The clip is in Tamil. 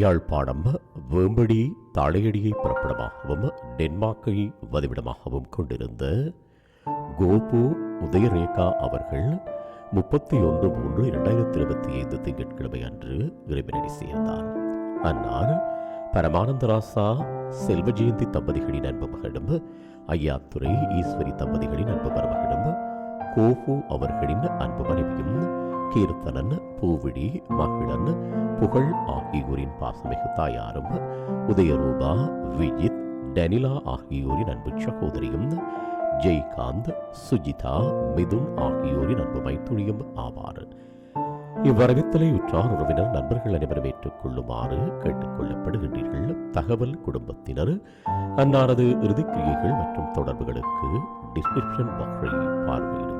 யாழ்ப்பாணம் வேம்படி தலையடியை பிறப்பிடமாகவும் டென்மார்க்கை வதிவிடமாகவும் கொண்டிருந்த கோபு உதயரேகா அவர்கள் முப்பத்தி ஒன்று மூன்று இரண்டாயிரத்தி இருபத்தி ஐந்து திங்கட்கிழமை அன்று இறைவனடி சேர்ந்தார். அன்னார் பரமானந்தராசா செல்வஜெயந்தி தம்பதிகளின் அன்பு மகளிடம் ஐயாத்துறை ஈஸ்வரி தம்பதிகளின் அன்பு மருமகளிடம் கோபு அவர்களின் அன்பு மனைவியும் கீர்த்தனன் பூவிழி மகிழன் புகழ் ஆகியோரின் பாசமிகு தாயாரும் உதயரூபா விஜித் டனிலா ஆகியோரின் அன்பு சகோதரியும் ஜெய்காந்த் சுஜிதா மிதுன் ஆகியோரின் அன்பு மைத்துணியும் ஆவார். இவ்வரவித்தலை உற்றார் உறவினர் நண்பர்கள் அனைவரும் ஏற்றுக்கொள்ளுமாறு கேட்டுக் தகவல் குடும்பத்தினர் அன்னாரது இறுதிக்கிரியைகள் மற்றும் தொடர்புகளுக்கு டிஸ்கிரிப்ஷன் பாக்ஸை பார்வையிடும்